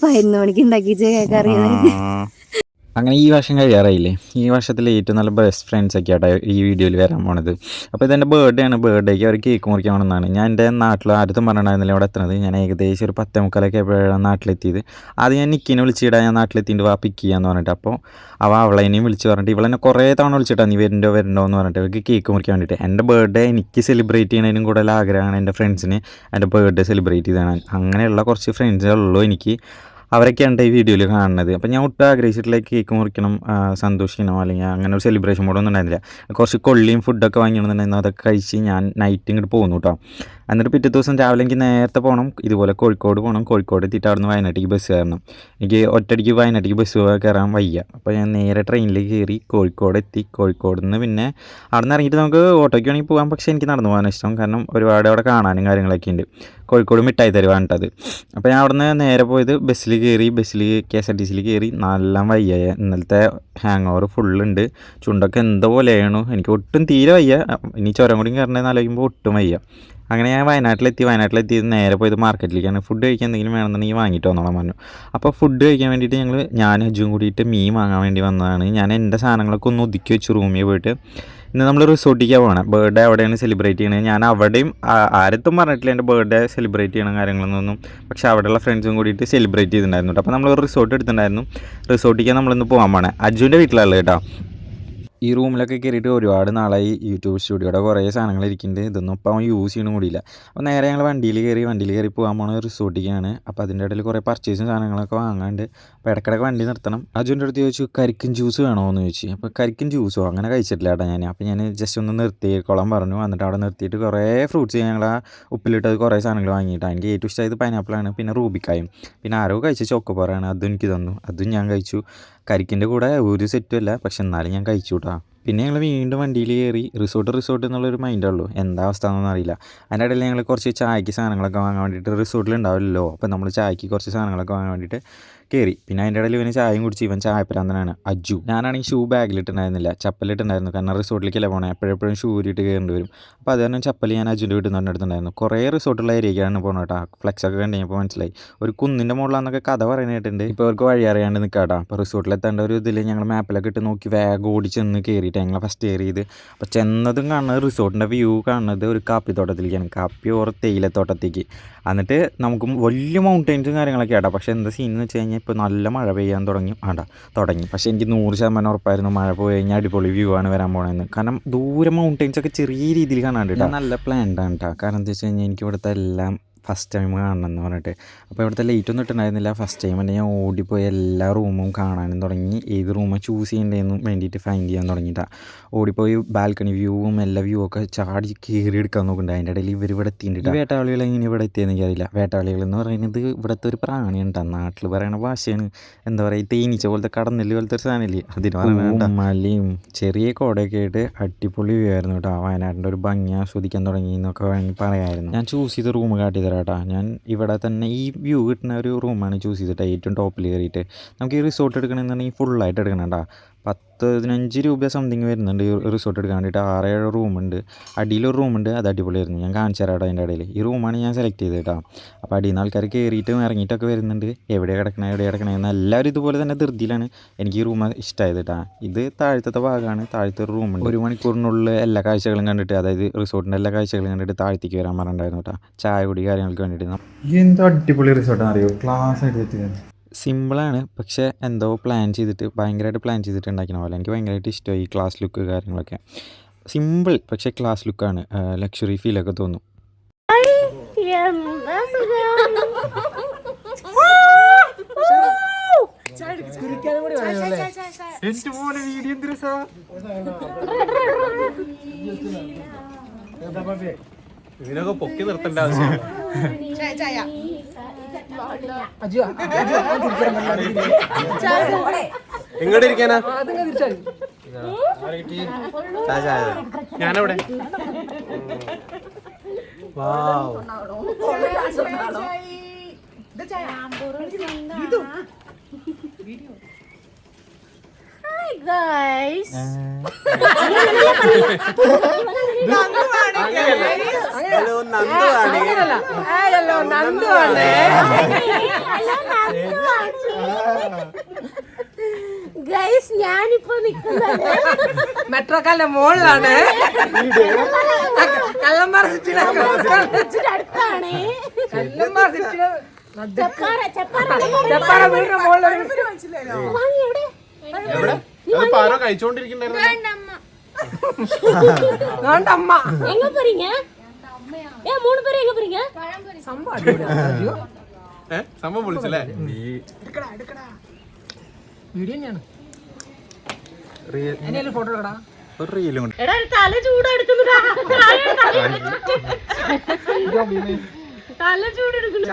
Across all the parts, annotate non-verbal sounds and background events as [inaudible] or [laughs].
പതിനൊന്ന് മണിക്ക് ഉണ്ടാക്കി കറി ആ. അങ്ങനെ ഈ വർഷം കഴിയാറായില്ലേ? ഈ വർഷത്തിലെ ഏറ്റവും നല്ല ബെസ്റ്റ് ഫ്രണ്ട്സ് ഒക്കെ ആട്ടോ ഈ വീഡിയോയിൽ വരാൻ പോണത്. അപ്പോൾ ഇതെന്റെ ബർത്ത്ഡേ ആണ്. ബർത്ത്ഡേക്ക് അവർ കേക്ക് മുറിക്കാൻ പോകണമെന്നാണ് ഞാൻ എന്റെ നാട്ടിൽ ആദ്യത്തും പറഞ്ഞിട്ടുണ്ടായിരുന്നില്ല ഇവിടെ എത്തുന്നത് ഞാൻ ഏകദേശം ഒരു പത്തേ മുക്കാലൊക്കെ എപ്പോഴാണ് നാട്ടിലെത്തിയത്. ആദ്യം ഞാൻ നിക്കിനെ വിളിച്ചിടാൻ ഞാൻ നാട്ടിലെത്തിയിട്ട് വാ പിക്ക് ചെയ്യാന്ന് പറഞ്ഞിട്ട്. അപ്പോൾ അവ അവളെയും വിളിച്ച് പറഞ്ഞിട്ട് ഇവളെന്നെ കുറേ തവണ വിളിച്ചിട്ടാണ് നീ വരണ്ടോ വരണ്ടോ എന്ന് പറഞ്ഞിട്ട് അവർക്ക് കേക്ക് മുറിക്കാൻ വേണ്ടിയിട്ട് എന്റെ ബർത്ത്ഡേ എനിക്ക് സെലിബ്രേറ്റ് ചെയ്യണതിനും കൂടുതൽ ആഗ്രഹമാണ് എന്റെ ഫ്രണ്ട്സിന് എന്റെ ബർത്ത്ഡേ സെലിബ്രേറ്റ് ചെയ്താണ് അങ്ങനെയുള്ള കുറച്ച് ഫ്രണ്ട്സുകളുള്ളൂ എനിക്ക്. അവരൊക്കെയാണ് ഈ വീഡിയോയിൽ കാണുന്നത്. അപ്പോൾ ഞാൻ ഒട്ടും ആഗ്രഹിച്ചിട്ടില്ല കേക്ക് മുറിക്കണം സന്തോഷിക്കണം അല്ലെങ്കിൽ അങ്ങനെ ഒരു സെലിബ്രേഷൻ മോഡൊന്നും ഉണ്ടായിരുന്നില്ല. കുറച്ച് കൊള്ളിയും ഫുഡൊക്കെ വാങ്ങിക്കണമെന്നുണ്ടായിരുന്നു അതൊക്കെ കഴിച്ച് ഞാൻ നൈറ്റ് ഇങ്ങോട്ട് പോകുന്നു കേട്ടോ എന്നിട്ട് പിറ്റേ ദിവസം രാവിലെ എനിക്ക് നേരത്തെ പോകണം. ഇതുപോലെ കോഴിക്കോട് പോകണം. കോഴിക്കോട് എത്തിയിട്ട് അവിടുന്ന് വയനാട്ടിലേക്ക് ബസ് കയറണം. എനിക്ക് ഒറ്റയടിക്ക് വയനാട്ടിലേക്ക് ബസ് കയറാൻ വയ്യ. അപ്പോൾ ഞാൻ നേരെ ട്രെയിനിൽ കയറി കോഴിക്കോട് എത്തി. കോഴിക്കോട് നിന്ന് പിന്നെ അവിടെ നിന്ന് ഇറങ്ങിയിട്ട് നമുക്ക് ഓട്ടോയ്ക്ക് വേണമെങ്കിൽ പോകാം. പക്ഷേ എനിക്ക് നടന്നു പോകാൻ ഇഷ്ടം. കാരണം ഒരുപാട് അവിടെ കാണാനും കാര്യങ്ങളൊക്കെ ഉണ്ട്. കോഴിക്കോട് മിഠായി തരുവാണ് കേട്ടത് അപ്പോൾ ഞാൻ അവിടുന്ന് നേരെ പോയത് ബസ്സിൽ കയറി ബസ്സിൽ കെ എസ് ആർ ടി സിയിൽ കയറി നല്ല വയ്യ. ഇന്നലത്തെ ഹാങ് ഓവർ ഫുള്ളുണ്ട് ചുണ്ടൊക്കെ എന്തോ പോലെയാണ് എനിക്ക് ഒട്ടും തീരെ വയ്യ. ഇനി ചുരം കൂടി കയറണമെന്ന് ആലോചിക്കുമ്പോൾ ഒട്ടും വയ്യ. അങ്ങനെ ഞാൻ വയനാട്ടിലെത്തി വയനാട്ടിലെത്തി നേരെ പോയത് മാർക്കറ്റിലേക്കാണ്. ഫുഡ് കഴിക്കാൻ എന്തെങ്കിലും വേണമെന്നുണ്ടെങ്കിൽ വാങ്ങിയിട്ട് വന്നോളാം പറഞ്ഞു അപ്പോൾ ഫുഡ് കഴിക്കാൻ വേണ്ടിയിട്ട് ഞങ്ങൾ ഞാൻ അജും കൂടിയിട്ട് മീൻ വാങ്ങാൻ വേണ്ടി വന്നതാണ്. ഞാൻ എന്റെ സാധനങ്ങളൊക്കെ ഒന്ന് ഒതുക്കി വെച്ച് റൂമിൽ പോയിട്ട് ഇന്ന് നമ്മൾ റിസോർട്ടിലേക്കാണ് പോകണം ബർത്ത്ഡേ അവിടെയാണ് സെലിബ്രേറ്റ് ചെയ്യണത്. ഞാൻ അവിടെയും ആരത്തും പറഞ്ഞിട്ടില്ല എന്റെ ബർത്ത്ഡേ സെലിബ്രേറ്റ് ചെയ്യണ കാര്യങ്ങളൊന്നും പക്ഷേ അവിടെയുള്ള ഫ്രണ്ട്സും കൂടിയിട്ട് സെലിബ്രേറ്റ് ചെയ്തിട്ടുണ്ടായിരുന്നു അപ്പോൾ നമ്മൾ റിസോർട്ട് എടുത്തിട്ടുണ്ടായിരുന്നു. റിസോർട്ടിലേക്ക് നമ്മളിന്ന് പോകാൻ പോകണം അജുവിന്റെ വീട്ടിലാണ് കേട്ടോ. ഈ റൂമിലൊക്കെ കയറിയിട്ട് ഒരുപാട് നാളായി യൂട്യൂബ് സ്റ്റുഡിയോയുടെ കുറേ സാധനങ്ങൾ ഇരിക്കുന്നുണ്ട്. ഇതൊന്നും ഇപ്പോൾ അവൻ യൂസ് ചെയ്യണം കൂടിയില്ല അപ്പോൾ നേരെ ഞങ്ങൾ വണ്ടിയിൽ കയറി വണ്ടിയിൽ കയറി പോകാൻ പോണ റിസോർട്ടിലേക്കാണ്. അപ്പോൾ അതിന്റെ ഇടയിൽ കുറേ പർച്ചേസും സാധനങ്ങളൊക്കെ വാങ്ങാണ്ട് അപ്പോൾ ഇടയ്ക്കിടയ്ക്ക് വണ്ടി നിർത്തണം. അജുന്റെ അടുത്ത് ചോദിച്ചു കരിക്കൻ ജ്യൂസ് വേണോ എന്ന് ചോദിച്ചു. അപ്പോൾ കരിക്കൻ ജ്യൂസോ അങ്ങനെ കഴിച്ചിട്ടില്ല കേട്ടോ ഞാൻ അപ്പോൾ ഞാൻ ജസ്റ്റ് ഒന്ന് നിർത്തിക്കോളാം പറഞ്ഞു. എന്നിട്ട് അവിടെ നിർത്തിയിട്ട് കുറേ ഫ്രൂട്ട്സ് ഞങ്ങൾ ആ ഉപ്പിലിട്ടത് കുറേ സാധനങ്ങൾ വാങ്ങിയിട്ട്. എനിക്ക് ഏറ്റവും ഇഷ്ടമായത് പൈനാപ്പിളാണ് പിന്നെ റൂബിക്കായും. പിന്നെ ആരോ കഴിച്ച ചോക്കോപ്പാറാണ് അതും എനിക്ക് തന്നു. അതും ഞാൻ കഴിച്ചു. കരിക്കിന്റെ കൂടെ ഒരു സെറ്റും അല്ല പക്ഷെ എന്നാലും ഞാൻ കഴിച്ചു പിന്നെ ഞങ്ങൾ വീണ്ടും വണ്ടിയിൽ കയറി റിസോർട്ട് റിസോർട്ട് എന്നുള്ളൊരു മൈൻഡുള്ളൂ എന്താ അവസ്ഥ എന്നൊന്നും അറിയില്ല. അതിന്റെ ഇടയിൽ ഞങ്ങൾ കുറച്ച് ചായക്ക് സാധനങ്ങളൊക്കെ വാങ്ങാൻ വേണ്ടിയിട്ട് റിസോർട്ടിൽ ഉണ്ടാവില്ലല്ലോ. അപ്പോൾ നമ്മൾ ചായക്ക് കുറച്ച് സാധനങ്ങളൊക്കെ വാങ്ങാൻ വേണ്ടിയിട്ട് കയറി. പിന്നെ അതിന്റെ ഇടയിൽ ഇവന് ചായയും കുടിച്ച് ഇവൻ ചായപ്രാന്തനാണ് അജു. ഞാനാണെങ്കിൽ ഷൂ ബാഗിലിട്ടുണ്ടായിരുന്നില്ല. ചപ്പലിട്ടുണ്ടായിരുന്നു. കാരണം റിസോർട്ടിലേക്കല്ലേ പോകണേ എപ്പോഴെപ്പോഴും ഷൂ ഊരിയിട്ട് കയറേണ്ടി വരും. അപ്പോൾ അത് കാരണം ചപ്പൽ ഞാൻ അജുന്റെ വീട്ടിൽ നിന്ന് എടുത്തിട്ടുണ്ടായിരുന്നു കുറേ റിസോർട്ടുള്ള ഏരിയയ്ക്കാണ് പോകണം കേട്ടോ. ഫ്ലെക്സ് ഒക്കെ കണ്ടുകഴിഞ്ഞപ്പോൾ മനസ്സിലായി. ഒരു കുന്നിന്റെ മുകളിലാന്നൊക്കെ കഥ പറയാനായിട്ടുണ്ട് ഇപ്പോൾ അവർക്ക് വഴി അറിയാണ്ട് കേട്ടോ. അപ്പോൾ റിസോർട്ടിലെത്തേണ്ട ഒരു ഇതിൽ ഞങ്ങൾ മാപ്പിലൊക്കെ ഇട്ട് നോക്കി വേഗം ഓടി ചെന്ന് കയറിയിട്ട് ഞങ്ങൾ ഫസ്റ്റ് കയറി ചെയ്ത്. അപ്പോൾ ചെന്നതും കാണുന്നത് റിസോർട്ടിന്റെ വ്യൂ കാണുന്നത് ഒരു കാപ്പിത്തോട്ടത്തിലേക്കാണ്. കാപ്പി ഓർ തേയിലത്തോട്ടത്തേക്ക്. എന്നിട്ട് നമുക്ക് വലിയ മൗണ്ടൈൻസും കാര്യങ്ങളൊക്കെ ആട്ടോ പക്ഷേ എന്താ സീൻ എന്ന് വെച്ച് കഴിഞ്ഞാൽ ഇപ്പോൾ നല്ല മഴ പെയ്യാൻ തുടങ്ങി. വേണ്ട തുടങ്ങി. പക്ഷേ എനിക്ക് നൂറ് ശതമാനം ഉറപ്പായിരുന്നു മഴ പോയി കഴിഞ്ഞാൽ അടിപൊളി വ്യൂ ആണ് വരാൻ പോകണമെന്ന് കാരണം ദൂരെ മൗണ്ടൈൻസ് ഒക്കെ ചെറിയ രീതിയിൽ കാണാണ്ട് നല്ല പ്ലാൻ ആണ് കേട്ടോ കാരണം എന്താ വെച്ച് കഴിഞ്ഞാൽ എനിക്ക് ഇവിടുത്തെ എല്ലാം ഫസ്റ്റ് ടൈം കാണണം എന്ന് പറഞ്ഞിട്ട്. അപ്പോൾ ഇവിടുത്തെ ലൈറ്റ് ഒന്നും ഇട്ടുണ്ടായിരുന്നില്ല ഫസ്റ്റ് ടൈം തന്നെ ഞാൻ ഓടിപ്പോയി എല്ലാ റൂമും കാണാനും തുടങ്ങി. ഏത് റൂമും ചൂസ് ചെയ്യേണ്ടതെന്ന് വേണ്ടിയിട്ട് ഫൈൻഡ് ചെയ്യാൻ തുടങ്ങിയിട്ടാണ് ഓടിപ്പോയി ബാൽക്കണി വ്യൂവും എല്ലാ വ്യൂ ഒക്കെ ചാടി കയറി എടുക്കാൻ നോക്കുന്നുണ്ട്. അതിന്റെ ഇടയിൽ ഇവർ ഇവിടെ എത്തിയിട്ടുണ്ട് വേട്ടാളികൾ എങ്ങനെ ഇവിടെ എത്തിയെന്ന് എനിക്കറിയില്ല. വേട്ടാളികൾ എന്ന് പറയുന്നത് ഇവിടുത്തെ ഒരു പ്രാണിയുണ്ട്. നാട്ടിൽ പറയണ ഭാഷയാണ്. എന്താ പറയുക തേനീച്ച പോലത്തെ കടന്നെല്ല് പോലത്തെ ഒരു സാധനമില്ലേ? അതിന് പറയുന്നത് മലയും ചെറിയ കോടയൊക്കെ ആയിട്ട് അടിപൊളി വ്യൂ ആയിരുന്നു കേട്ടോ വയനാടിന്റെ ഒരു ഭംഗി ആസ്വദിക്കാൻ തുടങ്ങി എന്നൊക്കെ വേണമെങ്കിൽ പറയായിരുന്നു. ഞാൻ ചൂസ് ചെയ്ത റൂം കാട്ടി തരാം കേട്ടോ. ഞാൻ ഇവിടെ തന്നെ ഈ വ്യൂ കിട്ടുന്ന ഒരു റൂമാണ് ചൂസ് ചെയ്തിട്ട് ഏറ്റവും ടോപ്പിൽ കയറിയിട്ട് നമുക്ക് ഈ റിസോർട്ട് എടുക്കണമെന്നുണ്ടെങ്കിൽ ഫുള്ളായിട്ട് എടുക്കണം കേട്ടോ പത്ത് പതിനഞ്ച് രൂപ സംതിങ് വരുന്നുണ്ട് ഈ റിസോർട്ട് എടുക്കാൻ വേണ്ടിയിട്ട്. ആറ് ഏഴ് റൂമുണ്ട് അടിയിലൊരു റൂമുണ്ട് അത് അടിപൊളിയായിരുന്നു. ഞാൻ കാണിച്ചു തരാം കേട്ടോ അതിന്റെ ഇടയിൽ. ഈ റൂമാണ് ഞാൻ സെലക്ട് ചെയ്തത് കേട്ടോ. അപ്പോൾ അടിയിൽ നിന്ന് ആൾക്കാർ കയറിയിട്ടും ഇറങ്ങിയിട്ടൊക്കെ വരുന്നുണ്ട്. എവിടെ കിടക്കണേ എവിടെ കിടക്കണേ എന്ന് എല്ലാവരും ഇതുപോലെ തന്നെ ധൃതിയിലാണ് എനിക്ക് ഈ റൂം ഇഷ്ടമായത് കേട്ടോ. ഇത് താഴത്തെ ഭാഗമാണ്. താഴത്തെ ഒരു റൂമുണ്ട് ഒരു മണിക്കൂറിനുള്ളിൽ എല്ലാ കാഴ്ചകളും കണ്ടിട്ട് അതായത് റിസോർട്ടിന്റെ എല്ലാ കാഴ്ചകളും കണ്ടിട്ട് താഴത്തേക്ക് വരാൻ പറഞ്ഞിട്ടുണ്ടായിരുന്നു കേട്ടോ. ചായ കുടി കാര്യങ്ങൾക്ക് വേണ്ടിയിട്ട്. എന്തോ അടിപൊളി റിസോർട്ടാണ് അറിയോ ക്ലാസ് ആയിട്ട് സിമ്പിളാണ്. പക്ഷേ എന്തോ പ്ലാൻ ചെയ്തിട്ട് ഭയങ്കരമായിട്ട് പ്ലാൻ ചെയ്തിട്ട് ഉണ്ടാക്കുന്ന പോലെ എനിക്ക് ഭയങ്കരമായിട്ട് ഇഷ്ടമായി ഈ ക്ലാസ് ലുക്ക് കാര്യങ്ങളൊക്കെ. സിമ്പിൾ പക്ഷേ ക്ലാസ് ലുക്കാണ്. ലക്ഷറി ഫീലൊക്കെ തോന്നും. വീഡിയോ ഇതിനൊക്കെ പൊക്കി നിർത്തേണ്ട ആവശ്യം എങ്ങോട്ട് ഇരിക്കാനാ? ചായ, ചായ. ഞാനവിടെ വാവ്. ഗൈസ് ഹലോ നന്ദുവാണ് ഹലോ ഗൈസ് ഞാനിപ്പോ നിക്കുന്നത് മെട്രോക്കാലിന്റെ മുകളിലാണ് കല്ലമ്പാറ ഇച്ചിരി അടുത്താണ്. കല്ലമ്പാറ സിറ്റിയിലെ ചപ്പാറ ചപ്പാറ. ചെപ്പാറ വീടിന്റെ മുകളിലാണ് വാങ്ങി എവിടെ? എവിടെ? അതിപ്പോ ആരോ കഴിച്ചോണ്ടിരിക്കണ്ടായിരുന്നു അതുകൊണ്ട് അമ്മ எங்க போறீங்க ஏ மூணு பேரும் எங்க போறீங்க സംഭവം അടിപൊളിയാണ്. അയ്യോ. ഏഹ് സംഭവം വിളിച്ചല്ലേ വീഡിയോ തന്നെയാണ് എന്നെ ഫോട്ടോ എടുക്കടാ ഒരു റീലും കൊണ്ട് എടാ ഒരു തല ചൂടെടുക്കുന്നുടാ തല ചൂടെടുക്കുന്നു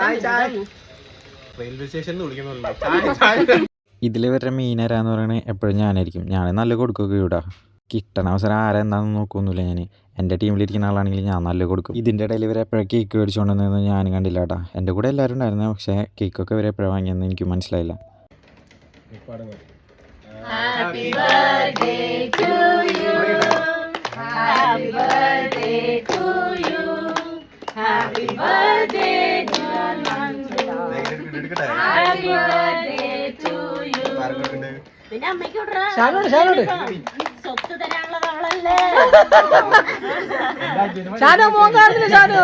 റെയിൽവേ സ്റ്റേഷനിൽ വിളിക്കുന്നുണ്ടോ ഇതിൽ വരുന്ന മീനരാന്ന് പറയുന്നത് എപ്പോഴും ഞാനായിരിക്കും. ഞാൻ നല്ല കൊടുക്കുകയൊക്കെ ഇവിടെ. കിട്ടണ അവസരം ആരാ എന്താണെന്ന് നോക്കൊന്നുമില്ല ഞാൻ എന്റെ ടീമിലിരിക്കുന്ന ആളാണെങ്കിൽ ഞാൻ നല്ല കൊടുക്കും. ഇതിന്റെ ഇടയിൽ ഇവരെ എപ്പോഴാണ് കേക്ക് മേടിച്ചുകൊണ്ട് ഞാൻ ഞാനും കണ്ടില്ല കേട്ടാ. എന്റെ കൂടെ എല്ലാവരും ഉണ്ടായിരുന്നു പക്ഷേ കേക്കൊക്കെ ഇവരെ എപ്പോഴാണ് വാങ്ങിയെന്ന് എനിക്ക് മനസ്സിലായില്ല. പിന്നെ അമ്മയ്ക്ക് വിടറാ. ഷാനോട് ഷാനോട് സ്വത്ത് തരാനുള്ളത് അവളല്ലേ ഷാനോ മോൻ കാണുന്നില്ല ഷാനോ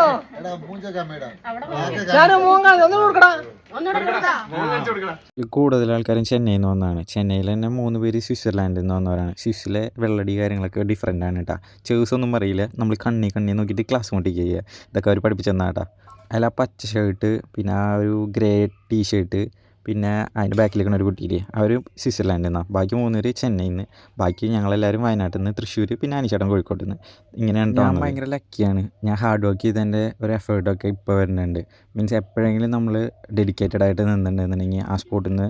ഷാനോ മോൻ കാണുന്നില്ല ഒന്നും കൊടുക്കടാ. ഒന്നുകൂടെ കൊടുത്താ. മോൻ കാണിച്ചു കൊടുക്കടാ. ഇതിൽ കൂടുതൽ ആൾക്കാരും ചെന്നൈയിൽ നിന്ന് വന്നതാണ്. ചെന്നൈയിൽ തന്നെ മൂന്ന് പേര് സ്വിറ്റ്സർലാൻഡിൽ നിന്ന് വന്നവരാണ്. സ്വിസ്സിലെ വെള്ളടി കാര്യങ്ങളൊക്കെ ഡിഫറെന്റ് ആണ് കേട്ടോ ചേഴ്സ് ഒന്നും അറിയില്ല നമ്മൾ കണ്ണി കണ്ണി നോക്കിയിട്ട് ക്ലാസ് കൊണ്ടിരിക്കുക ചെയ്യുക ഇതൊക്കെ അവർ പഠിപ്പിച്ചെന്നാ കേട്ടോ അതിൽ ആ പച്ച ഷർട്ട് പിന്നെ ആ ഒരു ഗ്രേ ടീ ഷർട്ട് പിന്നെ അതിന്റെ ബാക്കിലിരിക്കുന്ന ഒരു കുട്ടിയില്ലേ അവർ സ്വിറ്റ്സർലാൻഡിൽ നിന്നാണ് ബാക്കി മൂന്ന് പേര് ചെന്നൈയിൽ നിന്ന് ബാക്കി ഞങ്ങളെല്ലാവരും വയനാട്ടിൽ നിന്ന് തൃശ്ശൂർ പിന്നെ അനിച്ചേട്ടൻ കോഴിക്കോട്ട് നിന്ന് ഇങ്ങനെയാണ് ഞാൻ ഭയങ്കര ലക്കിയാണ് ഞാൻ ഹാർഡ് വർക്ക് ചെയ്തതിന്റെ ഒരു എഫേർട്ടൊക്കെ ഇപ്പോൾ വരുന്നുണ്ട്. മീൻസ് എപ്പോഴെങ്കിലും നമ്മൾ ഡെഡിക്കേറ്റഡ് ആയിട്ട് നിന്നിട്ടുണ്ടെന്നുണ്ടെങ്കിൽ ആ സ്പോട്ടിൽ നിന്ന്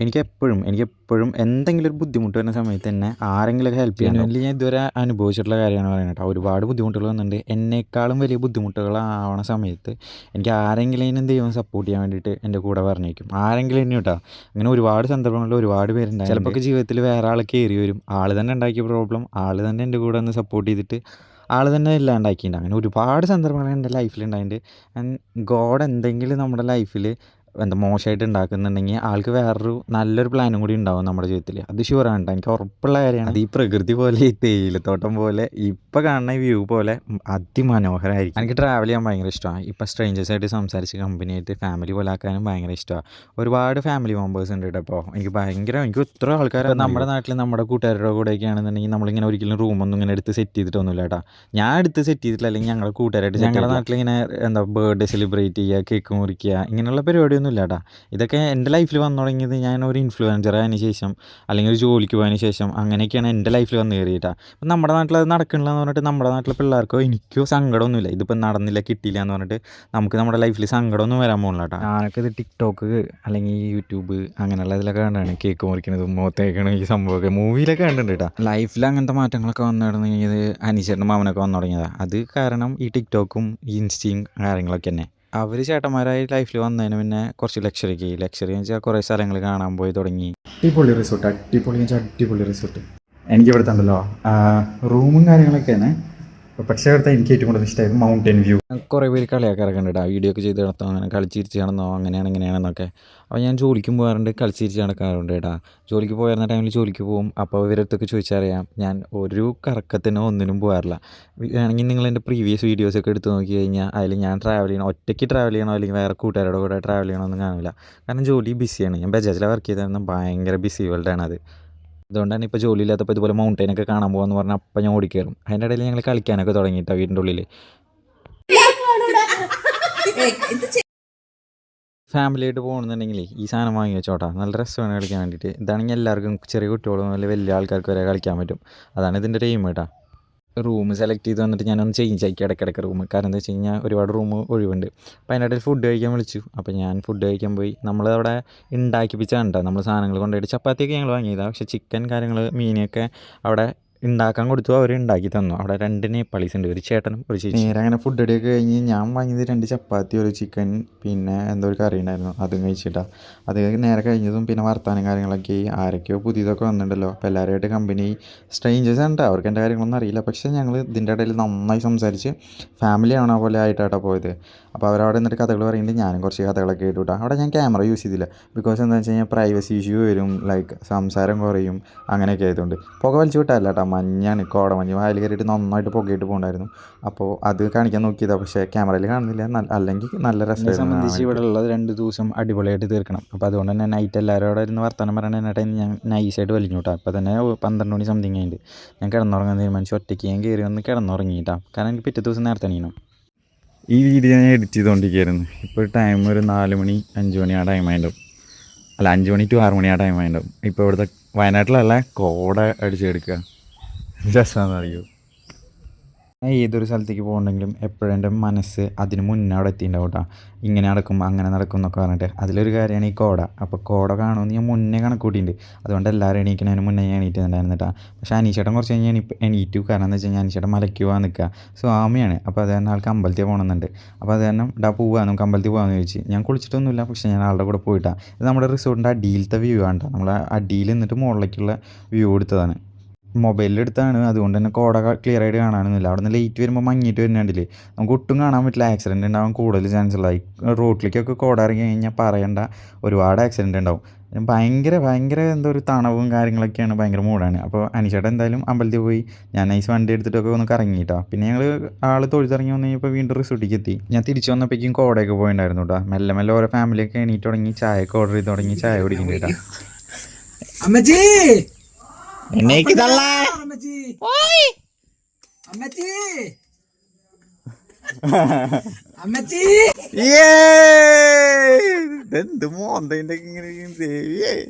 എനിക്കെപ്പോഴും എനിക്ക് എപ്പോഴും എന്തെങ്കിലും ഒരു ബുദ്ധിമുട്ട് വരുന്ന സമയത്ത് തന്നെ ആരെങ്കിലുമൊക്കെ ഹെൽപ്പ് വേണ്ടി ഞാൻ ഇതുവരെ അനുഭവിച്ചിട്ടുള്ള കാര്യമാണ് പറയുന്നത് കേട്ടോ. ഒരുപാട് ബുദ്ധിമുട്ടുകൾ വന്നിട്ടുണ്ട്. എന്നെക്കാളും വലിയ ബുദ്ധിമുട്ടുകൾ ബുദ്ധിമുട്ടുകളാവണ സമയത്ത് എനിക്ക് ആരെങ്കിലും ദൈവം സപ്പോർട്ട് ചെയ്യാൻ വേണ്ടിയിട്ട് എന്റെ കൂടെ പറഞ്ഞേക്കും. ആരെങ്കിലും എന്നെ കേട്ടോ. അങ്ങനെ ഒരുപാട് സന്ദർഭങ്ങളിൽ ഒരുപാട് പേരുണ്ട് ചിലപ്പോൾ ജീവിതത്തിൽ വേറെ ആൾ കയറി വരും. ആൾ തന്നെ ഉണ്ടാക്കിയ പ്രോബ്ലം ആൾ തന്നെ എന്റെ കൂടെ ഒന്ന് സപ്പോർട്ട് ചെയ്തിട്ട് ആൾ തന്നെ എല്ലാം ഉണ്ടാക്കിയിട്ടുണ്ട് അങ്ങനെ ഒരുപാട് സന്ദർഭങ്ങൾ എന്റെ ലൈഫിൽ ഉണ്ടായിട്ടുണ്ട്. ആൻഡ് ഗോഡ് എന്തെങ്കിലും നമ്മുടെ ലൈഫിൽ എന്താ മോശമായിട്ട് ഉണ്ടാക്കുന്നുണ്ടെങ്കിൽ ആൾക്ക് വേറൊരു നല്ലൊരു പ്ലാനും കൂടി ഉണ്ടാവും നമ്മുടെ ജീവിതത്തിൽ അത് ഷുവറാണ് കേട്ടോ. എനിക്ക് ഉറപ്പുള്ള കാര്യമാണ്. അത് ഈ പ്രകൃതി പോലെ ഈ തേയിലത്തോട്ടം പോലെ ഇപ്പോൾ കാണുന്ന വ്യൂ പോലെ അതിമനോഹരമായിരിക്കും എനിക്ക് ട്രാവൽ ചെയ്യാൻ ഭയങ്കര ഇഷ്ടമാണ് ഇപ്പോൾ സ്ട്രേഞ്ചേഴ്സായിട്ട് സംസാരിച്ച് കമ്പനിയായിട്ട് ഫാമിലി പോലെ ആക്കാനും ഭയങ്കര ഇഷ്ടമാണ് ഒരുപാട് ഫാമിലി മെമ്പേഴ്സ് ഉണ്ട് കേട്ടോ അപ്പോൾ എനിക്ക് ഭയങ്കര എനിക്ക് ഇത്ര ആൾക്കാർ നമ്മുടെ നാട്ടിൽ നമ്മുടെ കൂട്ടുകാരുടെ കൂടെയൊക്കെ ആണെന്നുണ്ടെങ്കിൽ നമ്മളിങ്ങനെ ഒരിക്കലും റൂമൊന്നും ഇങ്ങനെ എടുത്ത് സെറ്റ് ചെയ്തിട്ടൊന്നുമില്ല കേട്ടോ ഞാൻ എടുത്ത് സെറ്റ് ചെയ്തിട്ടില്ല. അല്ലെങ്കിൽ ഞങ്ങളുടെ കൂട്ടുകാരായിട്ട് ഞങ്ങളുടെ നാട്ടിൽ ഇങ്ങനെ എന്താ ബർത്ത്ഡേ സെലിബ്രേറ്റ് ചെയ്യുക കേക്ക് മുറിക്കുക ഇങ്ങനെയുള്ള പരിപാടിയൊന്നും കേട്ടോ ഇതൊക്കെ എന്റെ ലൈഫിൽ വന്നു തുടങ്ങിയത് ഞാൻ ഒരു ഇൻഫ്ലുവൻസർ ആയതിന് ശേഷം അല്ലെങ്കിൽ ഒരു ജോലിക്ക് പോയതിന് ശേഷം അങ്ങനെയൊക്കെയാണ് എന്റെ ലൈഫിൽ വന്ന് കയറിയിട്ടാ. അപ്പം നമ്മുടെ നാട്ടിൽ അത് നടക്കണില്ല എന്ന് പറഞ്ഞിട്ട് നമ്മുടെ നാട്ടിലെ പിള്ളേർക്കോ എനിക്കോ സങ്കടമൊന്നുമില്ല. ഇതിപ്പോൾ നടന്നില്ല കിട്ടിയില്ല എന്ന് പറഞ്ഞിട്ട് നമുക്ക് നമ്മുടെ ലൈഫിൽ സങ്കടമൊന്നും വരാൻ പോകുന്നില്ല കേട്ടോ ഞാനൊക്കെ ഇത് ടിക്ടോക്ക് അല്ലെങ്കിൽ യൂട്യൂബ് അങ്ങനെയുള്ള ഇതിലൊക്കെ കണ്ടാണ് കേക്ക് മുറിക്കണതും മുഖത്തേക്കണ ഈ സംഭവമൊക്കെ മൂവിയിലൊക്കെ കണ്ടിട്ടുണ്ട് കേട്ടോ ലൈഫിൽ അങ്ങനത്തെ മാറ്റങ്ങളൊക്കെ വന്നു തുടങ്ങിയത് അനീശേട്ടനും മാമനൊക്കെ വന്നു തുടങ്ങിയതാണ് അത് കാരണം ഈ ടിക്ടോക്കും ഇൻസ്റ്റയും കാര്യങ്ങളൊക്കെ തന്നെ. അവർ ചേട്ടന്മാരായി ലൈഫിൽ വന്നതിന് പിന്നെ കുറച്ച് ലക്ഷറിക്ക് ലക്ഷറി എന്ന് വെച്ചാൽ കുറേ സ്ഥലങ്ങൾ കാണാൻ പോയി തുടങ്ങി. അടിപൊളി റിസോർട്ട് അടിപൊളി എന്ന് വെച്ചാൽ അടിപൊളി റിസോർട്ട് എനിക്ക് ഇവിടുത്തെ ഉണ്ടല്ലോ റൂമും കാര്യങ്ങളൊക്കെയാണ്. പക്ഷേ അവിടുത്തെ എനിക്ക് ഏറ്റവും കൂടുതൽ ഇഷ്ടമായത് മൗണ്ടൻ വ്യൂ കുറേ പേര് കളിയാക്കാറൊക്കെ ഉണ്ട് കേട്ടോ വീഡിയോ ഒക്കെ ചെയ്ത് നടത്തോ അങ്ങനെ കളിച്ചിരിച്ച് നടന്നോ അങ്ങനെയാണ് ഇങ്ങനെയാണെന്നൊക്കെ അപ്പോൾ ഞാൻ ജോലിക്കും പോകാറുണ്ട് കളിച്ചിരിച്ച് നടക്കാറുണ്ട് കേട്ടാ. ജോലിക്ക് പോയിരുന്ന ടൈമിൽ ജോലിക്ക് പോകും. അപ്പോൾ ഇവരടുത്തൊക്കെ ചോദിച്ചറിയാം ഞാൻ ഒരു കറക്കത്തിനോ ഒന്നിനും പോകാറില്ല. വേണമെങ്കിൽ നിങ്ങൾ എന്റെ പ്രീവിയസ് വീഡിയോസൊക്കെ എടുത്ത് നോക്കി കഴിഞ്ഞാൽ അതിൽ ഞാൻ ട്രാവൽ ചെയ്യണം ഒറ്റയ്ക്ക് ട്രാവൽ ചെയ്യണോ അല്ലെങ്കിൽ വേറെ കൂട്ടുകാരുടെ കൂടെ ട്രാവൽ ചെയ്യണമെന്നും കാണില്ല കാരണം ജോലി ബിസിയാണ് ഞാൻ ബജാജിലെ വർക്ക് ചെയ്തിരുന്ന ഭയങ്കര ബിസി വേൾഡാണ് അത്. അതുകൊണ്ടാണ് ഇപ്പോൾ ജോലി ഇല്ലാത്തപ്പോൾ ഇതുപോലെ മൗണ്ടൈനൊക്കെ കാണാൻ പോകാന്ന് പറഞ്ഞാൽ അപ്പം ഞാൻ ഓടിക്കയറും അതിന്റെ ഇടയിൽ ഞങ്ങൾ കളിക്കാനൊക്കെ തുടങ്ങിയിട്ടാണ് വീടിന്റെ ഉള്ളിൽ ഫാമിലിയായിട്ട് പോകണമെന്നുണ്ടെങ്കിൽ ഈ സാധനം വാങ്ങി വെച്ചോട്ടാ. നല്ല രസമാണ് കളിക്കാൻ വേണ്ടിയിട്ട്. ഇതാണെങ്കിൽ എല്ലാവർക്കും ചെറിയ കുട്ടികളും അല്ലെങ്കിൽ വലിയ ആൾക്കാർക്ക് വരെ കളിക്കാൻ പറ്റും. അതാണ് ഇതിന്റെ ഒരു എയിം കേട്ടാ റൂം സെലക്ട് ചെയ്ത് വന്നിട്ട് ഞാനൊന്ന് ചേഞ്ച് ആക്കി ഇടയ്ക്കിടയ്ക്ക് റൂം കാരണം എന്താ വെച്ച് കഴിഞ്ഞാൽ ഒരുപാട് റൂം ഒഴിവുണ്ട്. അപ്പോൾ അതിനിടയിൽ ഫുഡ് കഴിക്കാൻ വിളിച്ചു. അപ്പോൾ ഞാൻ ഫുഡ് കഴിക്കാൻ പോയി. നമ്മളവിടെ ഉണ്ടാക്കിപ്പിച്ചാണ് കേട്ടോ നമ്മൾ സാധനങ്ങൾ കൊണ്ടുപോയിട്ട് ചപ്പാത്തിയൊക്കെ ഞങ്ങൾ വാങ്ങിയതാണ് പക്ഷേ ചിക്കൻ കാര്യങ്ങൾ മീനൊക്കെ അവിടെ ഉണ്ടാക്കാൻ കൊടുത്തു അവർ ഉണ്ടാക്കി തന്നു. അവിടെ രണ്ട് നേപ്പാളീസ് ഉണ്ട് ഒരു ചേട്ടനും ഒരു ചേച്ചി നേരെ അങ്ങനെ ഫുഡ് അടിയൊക്കെ കഴിഞ്ഞ് ഞാൻ വാങ്ങിയത് രണ്ട് ചപ്പാത്തി ഒരു ചിക്കൻ പിന്നെ എന്തോ ഒരു കറി ഉണ്ടായിരുന്നു. അതും കഴിച്ചിട്ടാണ് അത് നേരെ കഴിഞ്ഞതും പിന്നെ വർത്താനം കാര്യങ്ങളൊക്കെ. ആരൊക്കെയോ പുതിയതൊക്കെ വന്നിട്ടുണ്ടല്ലോ. അപ്പോൾ എല്ലാവരുമായിട്ട് കമ്പനി സ്ട്രേഞ്ചേഴ്സ് ഉണ്ട് അവർക്ക് എന്റെ കാര്യങ്ങളൊന്നും അറിയില്ല. പക്ഷേ ഞങ്ങൾ ഇതിന്റെ ഇടയിൽ നന്നായി സംസാരിച്ച് ഫാമിലി ആണോ പോലെ ആയിട്ടാണ് പോയത്. അപ്പോൾ അവരവിടെ നിന്നിട്ട് കഥകൾ പറയുന്നുണ്ട്. ഞാനും കുറച്ച് കഥകളൊക്കെ കേട്ടുവിട്ടാ അവിടെ ഞാൻ ക്യാമറ യൂസ് ചെയ്തില്ല. ബിക്കോസ് എന്താ വെച്ച് കഴിഞ്ഞാൽ പ്രൈവസി ഇഷ്യൂ വരും ലൈക്ക് സംസാരം കുറയും അങ്ങനെയൊക്കെ ആയതുകൊണ്ട്. പുക വലിച്ചു വിട്ടല്ല കേട്ടോ മഞ്ഞാണ് കോട മഞ്ഞ്. വായിൽ കയറിയിട്ട് നന്നായിട്ട് പുകയിട്ട് പോകണ്ടായിരുന്നു. അപ്പോൾ അത് കാണിക്കാൻ നോക്കിയതാണ് പക്ഷേ ക്യാമറയിൽ കാണുന്നില്ല. നല്ല- അല്ലെങ്കിൽ നല്ല രസം സംബന്ധിച്ച് ഇവിടെ ഉള്ളത് രണ്ട് ദിവസം അടിപൊളിയായിട്ട് തീർക്കണം. അപ്പോൾ അതുകൊണ്ട് തന്നെ നൈറ്റ് എല്ലാവരോടും ഇരുന്ന് വർത്തമാനം പറയണ ടൈം ഞാൻ നൈസായിട്ട് വലിഞ്ഞു കേട്ടോ. അപ്പോൾ തന്നെ പന്ത്രണ്ട് മണി സംതിങ് ആയിട്ട് ഞാൻ കിടന്നുറങ്ങാൻ തീരുമാനിച്ചു. ഒറ്റയ്ക്ക് ഞാൻ കയറി വന്ന് കിടന്നുറങ്ങിയിട്ടാ കാരണം എനിക്ക് പിറ്റേ ദിവസം നേരത്തെ അണിയണം ഈ വീഡിയോ ഞാൻ എഡിറ്റ് ചെയ്തുകൊണ്ടിരിക്കുകയായിരുന്നു ഇപ്പോൾ ടൈം ഒരു നാല് മണി അഞ്ച് മണി ആ ടൈം ആയിട്ടും അല്ല അഞ്ച് മണി ടു ആറ് മണി ആ ടൈം ആയിട്ടും ഇപ്പോൾ ഇവിടുത്തെ വയനാട്ടിലല്ല കോട അടിച്ചെടുക്കുക രസമാണെന്ന് ഏതൊരു സ്ഥലത്തേക്ക് പോകണമെങ്കിലും എപ്പോഴും എന്റെ മനസ്സ് അതിന് മുന്നേ അവിടെ എത്തിയിട്ടുണ്ടാവും കേട്ടോ. ഇങ്ങനെ നടക്കും അങ്ങനെ നടക്കും എന്നൊക്കെ പറഞ്ഞിട്ട്. അതിലൊരു കാര്യമാണ് ഈ കോട. അപ്പോൾ കോട കാണുമെന്ന് ഞാൻ മുന്നേ കണക്കൂട്ടിയിട്ടുണ്ട്. അതുകൊണ്ട് എല്ലാവരും എണീക്കണതിന് മുന്നേ ഞാൻ എണീറ്റുന്നുണ്ടായിരുന്നു കേട്ടോ. പക്ഷേ അനീഷേട്ടൻ കുറച്ച് കഴിഞ്ഞ് എണീ എണീറ്റു. കാരണം എന്ന് വെച്ച് കഴിഞ്ഞാൽ അനീഷേട്ടൻ മലയ്ക്ക് പോകാൻ നിൽക്കുക. സോ ആമയാണ്. അപ്പോൾ അത് തന്നെ ആൾക്ക് അമ്പലത്തിൽ പോകണമെന്നുണ്ട്. അപ്പോൾ അത് തന്നെ ഡാ പോവാ. നമുക്ക് അമ്പലത്തിൽ പോകാമെന്ന് ചോദിച്ചു. ഞാൻ കുളിച്ചിട്ടൊന്നുമില്ല. പക്ഷേ ഞാൻ ആളുടെ കൂടെ പോയിട്ടാണ് ഇത് നമ്മുടെ റിസോർട്ടിന്റെ അടിയിലത്തെ വ്യൂ ആണ് കേട്ടോ. നമ്മൾ അടിയിൽ നിന്നിട്ട് മുകളിലേക്കുള്ള വ്യൂ എടുത്തതാണ് മൊബൈലിൽ എടുത്താണ് അതുകൊണ്ട് തന്നെ കോട ക്ലിയർ ആയിട്ട് കാണാനൊന്നുമില്ല. അവിടെ നിന്ന് ലേറ്റ് വരുമ്പോൾ മങ്ങിയിട്ട് വരുന്നുണ്ടല്ലേ? നമുക്ക് ഒട്ടും കാണാൻ പറ്റില്ല. ആക്സിഡന്റ് ഉണ്ടാവാൻ കൂടുതൽ ചാൻസ് ഉള്ള. റോട്ടിലേക്കൊക്കെ കോട ഇറങ്ങി കഴിഞ്ഞാൽ പറയണ്ട. ഒരുപാട് ആക്സിഡന്റ് ഉണ്ടാവും. ഭയങ്കര ഭയങ്കര എന്തോ ഒരു തണവും കാര്യങ്ങളൊക്കെയാണ് ഭയങ്കര മൂടാണ്. അപ്പോൾ അനിച്ചേട്ടൻ എന്തായാലും അമ്പലത്തിൽ പോയി ഞാൻ നൈസ് വണ്ടി എടുത്തിട്ടൊക്കെ ഒന്ന് കറങ്ങിയിട്ടോ. പിന്നെ ഞങ്ങൾ ആൾ തൊഴുതിറങ്ങി വന്നു കഴിഞ്ഞപ്പോൾ വീണ്ടും റിസോർട്ടിലേക്ക് എത്തി. ഞാൻ തിരിച്ചു വന്നപ്പോഴേക്കും കോടയൊക്കെ പോയിണ്ടായിരുന്നു കേട്ടോ മെല്ലെ മെല്ലെ ഓരോ ഫാമിലിയൊക്കെ എണീറ്റ് തുടങ്ങി ചായയൊക്കെ ഓർഡർ ചെയ്ത് തുടങ്ങി ചായ കുടിക്കുന്നുണ്ട് കേട്ടോ എന്നേക്ക് തള്ള. അമ്മച്ചി. അമ്മച്ചി. അമ്മച്ചി. [laughs] എന്ത് മോന്തതിന്റെ ഇങ്ങനെ ദേവിയേ.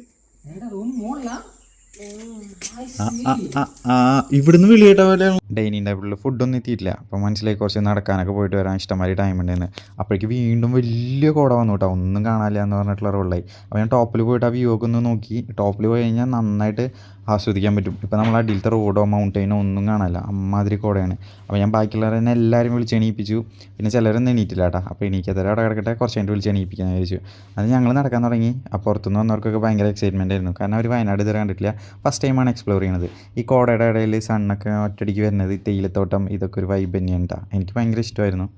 ഇവിടുന്ന് വിളിയേട്ട പോലെ ഡൈനിങ് ടേബിളിൽ ഫുഡൊന്നും എത്തിയിട്ടില്ല. അപ്പം മനസ്സിലായി കുറച്ച് നടക്കാനൊക്കെ പോയിട്ട് വരാൻ ഇഷ്ടംമാതിരി ടൈം ഉണ്ടെന്ന്. അപ്പോഴേക്ക് വീണ്ടും വലിയ കോട വന്നു കേട്ടോ. ഒന്നും കാണാനില്ല എന്ന് പറഞ്ഞിട്ടുള്ള റോളായി അപ്പോൾ ഞാൻ ടോപ്പിൽ പോയിട്ട് ആ വ്യൂ ഒക്കെ ഒന്ന് നോക്കി. ടോപ്പിൽ പോയി കഴിഞ്ഞാൽ നന്നായിട്ട് ആസ്വദിക്കാൻ പറ്റും. ഇപ്പോൾ നമ്മൾ അടിയിലത്തെ റോഡോ മൗണ്ടൈനോ ഒന്നും കാണാനില്ല. അമ്മാതിരി കോടയാണ്. അപ്പോൾ ഞാൻ ബാക്കിയുള്ളവരെ തന്നെ എല്ലാവരും വിളിച്ച് എണീപ്പിച്ചു. പിന്നെ ചിലരൊന്നും എണീറ്റില്ല കേട്ടോ അപ്പോൾ എണീക്കാത്തവരെ അവിടെ കിടക്കട്ടെ കുറച്ച് കഴിഞ്ഞിട്ട് വിളിച്ച് എണീപ്പിക്കാൻ വിചാരിച്ചു. അത് ഞങ്ങൾ നടക്കാൻ തുടങ്ങി. അപ്പോൾ പുറത്തുനിന്ന് വന്നവർക്കൊക്കെ ഭയങ്കര എക്സൈറ്റ്മെന്റ് ആയിരുന്നു. കാരണം അവർ വയനാട് ഇതുവരെ കണ്ടിട്ടില്ല. ഫസ്റ്റ് ടൈമാണ് എക്സ്പ്ലോർ ചെയ്യുന്നത് ഈ കോടയുടെ ഇടയിൽ സണ്ണൊക്കെ ഒറ്റടിക്ക് വരുന്നത് തേയിലത്തോട്ടം ഇതൊക്കെ ഒരു വൈബ് തന്നെയാണ് കേട്ടോ എനിക്ക് ഭയങ്കര ഇഷ്ടമായിരുന്നു.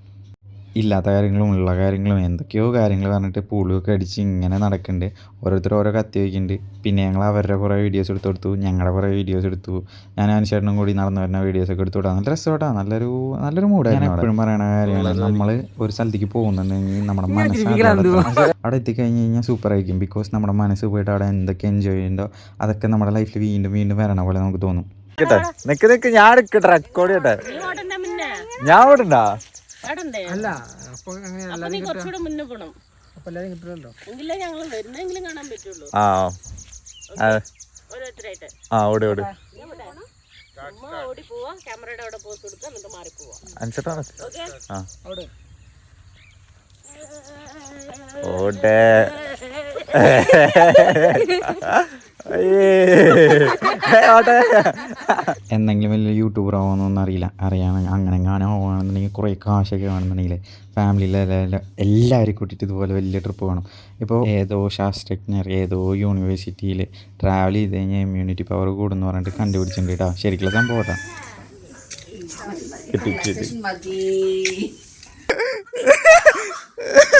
ഇല്ലാത്ത കാര്യങ്ങളും ഉള്ള കാര്യങ്ങളും എന്തൊക്കെയോ കാര്യങ്ങൾ പറഞ്ഞിട്ട് പുളിയൊക്കെ അടിച്ച് ഇങ്ങനെ നടക്കുന്നുണ്ട് ഓരോരുത്തർ ഓരോ കത്തി വയ്ക്കുന്നുണ്ട് പിന്നെ ഞങ്ങൾ അവരുടെ കുറേ വീഡിയോസ് എടുത്ത് കൊടുത്തു. ഞങ്ങളുടെ കുറേ വീഡിയോസ് എടുത്തു. ഞാൻ അനുശേഷനും കൂടി നടന്നു വരുന്ന വീഡിയോസ് ഒക്കെ എടുത്തു വിടാം നല്ല രസമാണ് നല്ലൊരു നല്ലൊരു മൂടായിരുന്നു എപ്പോഴും പറയണ കാര്യമാണ്. നമ്മൾ ഒരു സ്ഥലത്തേക്ക് പോകുന്നുണ്ടെങ്കിൽ നമ്മുടെ മനസ്സ് അവിടെ എത്തിക്കഴിഞ്ഞ് കഴിഞ്ഞാൽ സൂപ്പർ ആയിരിക്കും. ബിക്കോസ് നമ്മുടെ മനസ്സ് പോയിട്ട് അവിടെ എന്തൊക്കെ എൻജോയ് ചെയ്യുന്നുണ്ടോ അതൊക്കെ നമ്മുടെ ലൈഫിൽ വീണ്ടും വീണ്ടും വരണ പോലെ നമുക്ക് തോന്നും. ഞാൻ എടുക്കട്ടെ റെക്കോർഡ് ചെയ്യട്ടെ. ഞാൻ ഇവിടെ അല്ല അപ്പൊ അങ്ങനെ കുറച്ചുകൂടെ മുന്നേ പോണം. അപ്പൊ എല്ലാരും കിട്ടുമല്ലോ? എങ്കിലേ ഞങ്ങൾ വരുന്നെങ്കിലും കാണാൻ പറ്റുള്ളൂ. ആ. ഓരോരുത്തരായിട്ട്. ആ ഓടി ഓടി. ഓടി പോവാ ക്യാമറയുടെ അവിടെ പോസ് കൊടുക്കുക എന്നിട്ട് മാറി പോവാ അനുസരിച്ചാണ് ഓക്കെ? ആ. അവിടെ. ഓട്ടെ എന്തെങ്കിലും വലിയ യൂട്യൂബർ ആവുമെന്നൊന്നും അറിയില്ല. അറിയാൻ അങ്ങനെ അങ്ങനെ ആവുകയാണെന്നുണ്ടെങ്കിൽ കുറേ കാശൊക്കെ വേണമെന്നുണ്ടെങ്കിൽ ഫാമിലിയിലെ എല്ലാവരും കൂട്ടിയിട്ട് ഇതുപോലെ വലിയ ട്രിപ്പ് വേണം ഇപ്പോൾ ഏതോ ശാസ്ത്രജ്ഞർ ഏതോ യൂണിവേഴ്സിറ്റിയിൽ ട്രാവൽ ചെയ്ത് കഴിഞ്ഞാൽ ഇമ്മ്യൂണിറ്റി പവർ കൂടുമെന്ന് പറഞ്ഞിട്ട് കണ്ടുപിടിച്ചിട്ടുണ്ട് കേട്ടോ ശരിക്കുള്ള സംഭവം കേട്ടോ കിട്ടി. Yeah.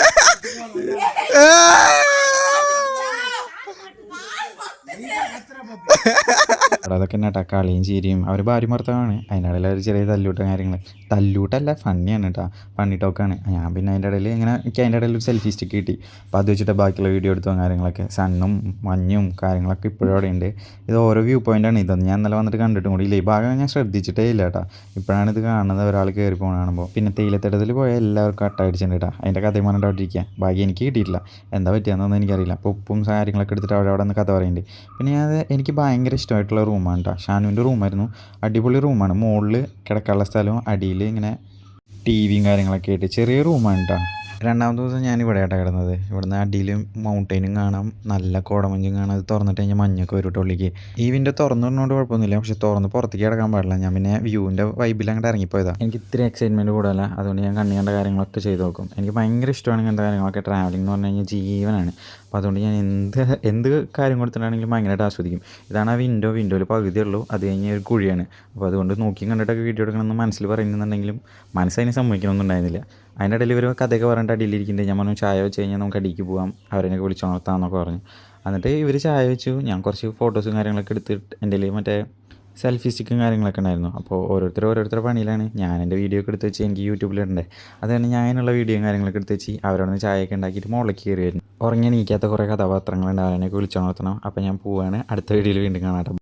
കിട്ടി അതൊക്കെ എന്നാ കളിയും ചീരിയും. അവർ ഭാര്യ അതിന്റെ ഇടയിൽ ഒരു ചെറിയ തല്ലൂട്ട കാര്യങ്ങൾ തല്ലൂട്ടല്ല ഫണ്ണിയാണ് കേട്ടോ ഫണ്ണി ടോക്കാണ്. ഞാൻ പിന്നെ അതിന്റെ ഇടയിൽ ഇങ്ങനെ എനിക്ക് അതിന്റെ ഇടയിൽ ഒരു സെൽഫി സ്റ്റിക്ക് കിട്ടി. അപ്പോൾ അത് വെച്ചിട്ട് ബാക്കിയുള്ള വീഡിയോ എടുത്തോ കാര്യങ്ങളൊക്കെ. സണ്ണും മഞ്ഞും കാര്യങ്ങളൊക്കെ ഇപ്പോഴും അവിടെ ഉണ്ട് ഇത് ഓരോ വ്യൂ പോയിന്റാണ് ഇതൊന്നും ഞാൻ ഇന്നലെ വന്നിട്ട് കണ്ടിട്ടും കൂടി ഇല്ല. ഈ ഭാഗം ഞാൻ ശ്രദ്ധിച്ചിട്ടേ ഇല്ല കേട്ടോ ഇപ്പോഴാണ് ഇത് കാണുന്നത് ഒരാൾ കയറി പോകണ പിന്നെ തേയിലത്തടത്തിൽ പോയ എല്ലാവർക്കും അട്ടടിച്ചിട്ടുണ്ട് കേട്ടോ അതിന്റെ കഥയും പറഞ്ഞിട്ട് ഇരിക്കുക ഭാഗ്യം എനിക്ക് കിട്ടിയിട്ടില്ല. എന്താ പറ്റിയെന്നൊന്നും എനിക്കറിയില്ല. അപ്പോൾ ഉപ്പും കാര്യങ്ങളൊക്കെ എടുത്തിട്ട് അവിടെ അവിടെ നിന്ന് കഥ പറയുന്നുണ്ട്. പിന്നെ ഞാൻ എനിക്ക് ഭയങ്കര ഇഷ്ടമായിട്ടുള്ള റൂമാണ് കേട്ടോ ഷാനുവിന്റെ റൂമായിരുന്നു. അടിപൊളി റൂമാണ്. മുകളിൽ കിടക്കാനുള്ള സ്ഥലവും അടിയിൽ ഇങ്ങനെ ടി വിയും കാര്യങ്ങളൊക്കെ ആയിട്ട് ചെറിയ റൂമാണ് കേട്ടോ രണ്ടാമത്തെ ദിവസം ഞാൻ ഇവിടെ ആയിട്ടാണ് കിടന്നത്. ഇവിടുന്ന് അടിയിൽ മൗണ്ടൈനും കാണാം. നല്ല കോടമഞ്ഞും കാണാം. അത് തുറന്നിട്ട് കഴിഞ്ഞാൽ മഞ്ഞൊക്കെ വരും ഉള്ളിക്ക്. ഈ വിൻഡോ തുറന്നിടുന്നതുകൊണ്ട് കുഴപ്പമൊന്നുമില്ല. പക്ഷെ തുറന്ന് പുറത്തേക്ക് കിടക്കാൻ പാടില്ല. ഞാൻ പിന്നെ വ്യൂവിന്റെ വൈബിൽ അങ്ങോട്ട് ഇറങ്ങിപ്പോയതാണ് എനിക്ക് ഇത്തിരി എക്സൈറ്റ്മെന്റ് കൂടുതലല്ല അതുകൊണ്ട് ഞാൻ കണ്ണി കണ്ട കാര്യങ്ങളൊക്കെ ചെയ്തു നോക്കും. എനിക്ക് ഭയങ്കര ഇഷ്ടമാണ് ഇങ്ങനത്തെ കാര്യങ്ങളൊക്കെ. ട്രാവലിംഗ് എന്ന് പറഞ്ഞു കഴിഞ്ഞാൽ ജീവനാണ്. അപ്പോൾ അതുകൊണ്ട് ഞാൻ എന്ത് എന്ത് കാര്യം കൊടുത്തിട്ടാണെങ്കിലും ഭയങ്കരമായിട്ട് ആസ്വദിക്കും. ഇതാണ് ആ വിൻഡോ വിൻഡോയിൽ പകുതിയുള്ളൂ അത് കഴിഞ്ഞ ഒരു കുഴിയാണ്. അപ്പോൾ അതുകൊണ്ട് നോക്കി കണ്ടിട്ടൊക്കെ വീഡിയോ എടുക്കണമെന്ന് മനസ്സിൽ പറയുന്നുണ്ടെങ്കിലും മനസ്സതിനെ സമ്മതിക്കണമൊന്നും ഉണ്ടായിരുന്നില്ല. അതിന്റെ ഇടയിൽ ഒരു കഥയൊക്കെ പറഞ്ഞിട്ട് അടിയിലിരിക്കുന്നുണ്ട് ഞാൻ പറഞ്ഞു ചായ വെച്ച് കഴിഞ്ഞാൽ നമുക്ക് അടിക്ക് പോകാം അവരെന്നെ വിളിച്ചോണർത്താന്നൊക്കെ പറഞ്ഞു. എന്നിട്ട് ഇവർ ചായ വെച്ചു. ഞാൻ കുറച്ച് ഫോട്ടോസും കാര്യങ്ങളൊക്കെ എടുത്തിട്ട് എന്റെ മറ്റേ സെൽഫി സ്റ്റിക്കും കാര്യങ്ങളൊക്കെ ഉണ്ടായിരുന്നു. അപ്പോൾ ഓരോരുത്തർ ഓരോരുത്തരുടെ പണിയിലാണ്. ഞാൻ എന്റെ വീഡിയോ ഒക്കെ എടുത്ത് വെച്ച് എനിക്ക് യൂട്യൂബിലിടണ്ടേ അതുകൊണ്ട് ഞാൻ അതിനുള്ള വീഡിയോയും കാര്യങ്ങളൊക്കെ എടുത്ത് വെച്ച് അവരോട് നിന്ന് ചായയൊക്കെ ഉണ്ടാക്കിയിട്ട് മുകളിലേക്ക് കയറി വരുന്നു ഉറങ്ങി നീക്കാത്ത കുറേ കഥാപാത്രങ്ങളുണ്ട്. അവരെയൊക്കെ വിളിച്ചോണർത്തണം അപ്പോൾ ഞാൻ പോവുകയാണ് അടുത്ത വീഡിയോയിൽ വീണ്ടും കാണാം